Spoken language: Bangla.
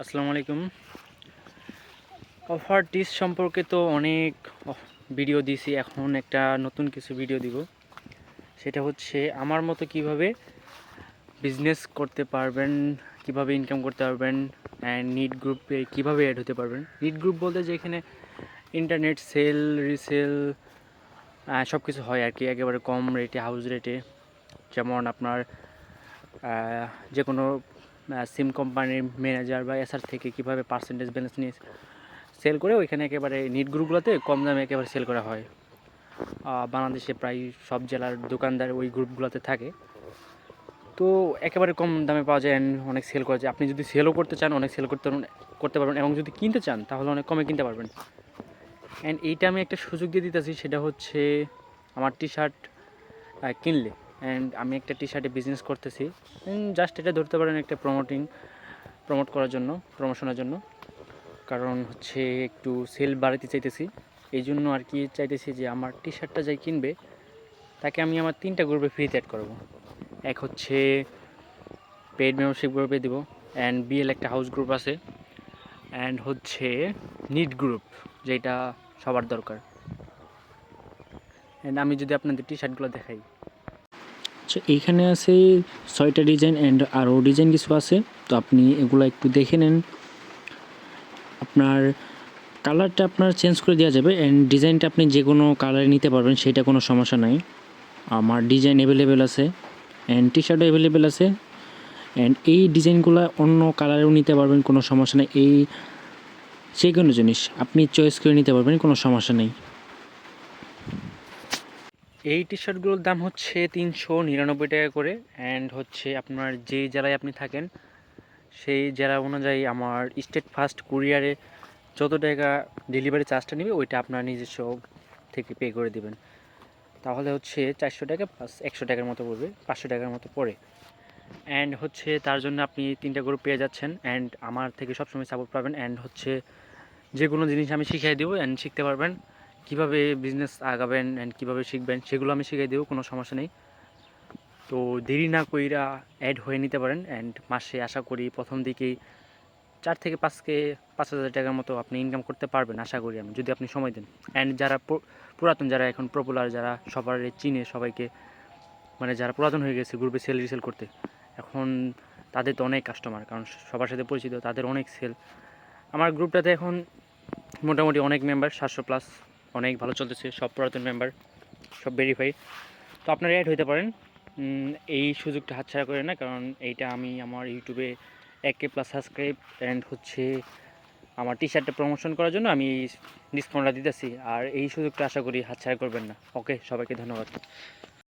আসসালামু আলাইকুম। অফার ডিস সম্পর্কে তো অনেক ভিডিও দিয়েছি। এখন একটা নতুন কিছু ভিডিও দিব। সেটা হচ্ছে আমার মতো কীভাবে বিজনেস করতে পারবেন, কীভাবে ইনকাম করতে পারবেন অ্যান্ড নিট গ্রুপে কীভাবে অ্যাড হতে পারবেন। নিট গ্রুপ বলতে যেখানে ইন্টারনেট সেল রিসেল সব কিছু হয় আর কি। একেবারে কম রেটে হাউস রেটে যেমন আপনার যে কোনো সিম কোম্পানির ম্যানেজার বা এসআর থেকে কীভাবে পার্সেন্টেজ ব্যালেন্স নিয়ে সেল করে ওইখানে একেবারে নিট গ্রুপগুলোতে কম দামে একেবারে সেল করা হয়। বাংলাদেশে প্রায় সব জেলার দোকানদার ওই গ্রুপগুলোতে থাকে। তো একেবারে কম দামে পাওয়া যায় অনেক সেল করা যায়। আপনি যদি সেলও করতে চান, অনেক সেল করতে করতে পারবেন এবং যদি কিনতে চান, তাহলে অনেক কমে কিনতে পারবেন। অ্যান্ড এইটা আমি একটা সুযোগ দিয়ে দিতেছি, সেটা হচ্ছে আমার টি শার্ট কিনলে। অ্যান্ড আমি একটা টি শার্টে বিজনেস করতেছি। জাস্ট এটা ধরতে পারেন একটা প্রমোটিং প্রমোট করার জন্য প্রমোশনের জন্য। কারণ হচ্ছে একটু সেল বাড়াতে চাইতেছি। এই জন্য আর কি চাইতেছি যে আমার টি শার্টটা যাই কিনবে, তাকে আমি আমার তিনটা গ্রুপে ফ্রিতে অ্যাড করব। এক হচ্ছে পেড মেম্বারশিপ গ্রুপে দিব অ্যান্ড বিএল একটা হাউস গ্রুপ আছে। অ্যান্ড হচ্ছে নিট গ্রুপ যেটা সবার দরকার। অ্যান্ড আমি যদি আপনাদের টি শার্টগুলো দেখাই। আচ্ছা এইখানে আছে ছয়টা ডিজাইন অ্যান্ড আরও ডিজাইন কিছু আছে। তো আপনি এগুলো একটু দেখে নেন। আপনার কালারটা আপনার চেঞ্জ করে দেওয়া যাবে অ্যান্ড ডিজাইনটা আপনি যে কোনো কালারে নিতে পারবেন, সেটা কোনো সমস্যা নাই। আমার ডিজাইন অ্যাভেলেবেল আছে অ্যান্ড টি শার্টও অ্যাভেলেবেল আছে অ্যান্ড এই ডিজাইনগুলো অন্য কালারেও নিতে পারবেন, কোনো সমস্যা নেই। এই যে কোনো জিনিস আপনি চয়েস করে নিতে পারবেন, কোনো সমস্যা নেই। এই টি শার্টগুলোর দাম হচ্ছে তিনশো নিরানব্বই টাকা করে অ্যান্ড হচ্ছে আপনার যে জেলায় আপনি থাকেন, সেই জেলা অনুযায়ী আমার স্টেট ফার্স্ট কুরিয়ারে যত টাকা ডেলিভারি চার্জটা নেবে, ওইটা আপনার নিজস্ব থেকে পে করে দেবেন। তাহলে হচ্ছে চারশো টাকা প্লাস একশো টাকার মতো পড়বে, পাঁচশো টাকার মতো পড়ে। অ্যান্ড হচ্ছে তার জন্য আপনি তিনটা গ্রুপ পেয়ে যাচ্ছেন অ্যান্ড আমার থেকে সবসময় সাপোর্ট পাবেন অ্যান্ড হচ্ছে যে কোনো জিনিস আমি শিখিয়ে দেবো অ্যান্ড শিখতে পারবেন। কীভাবে বিজনেস আগাবেন অ্যান্ড কীভাবে শিখবেন সেগুলো আমি শিখিয়ে দেবো, কোনো সমস্যা নেই। তো দেরি না কইরা অ্যাড হয়ে নিতে পারেন অ্যান্ড মাসে আশা করি প্রথম দিকেই চার থেকে পাঁচকে পাঁচ হাজার টাকার মতো আপনি ইনকাম করতে পারবেন, আশা করি আমি, যদি আপনি সময় দেন। অ্যান্ড যারা পুরাতন, যারা এখন পপুলার যারা সবার চিনে সবাইকে মানে যারা পুরাতন হয়ে গেছে গ্রুপে সেল রিসেল করতে, এখন তাদের তো অনেক কাস্টমার কারণ সবার সাথে পরিচিত, তাদের অনেক সেল আমার গ্রুপটাতে এখন মোটামুটি অনেক মেম্বার সাতশো প্লাস অনেক ভালো চলতেছে, সব পুরাতন মেম্বার সব ভেরিফাই তো আপনারা অ্যাড হইতে পারেন। এই সুযোগটা হাতছাড়া করে না, কারণ এইটা আমি আমার ইউটিউবে এক কে প্লাস সাবস্ক্রাইব অ্যান্ড হচ্ছে আমার টি শার্টটা প্রমোশন করার জন্য আমি ডিসকাউন্টটা দিতেছি। আর এই সুযোগটা আশা করি হাতছাড়া করবেন না। ওকে সবাইকে ধন্যবাদ।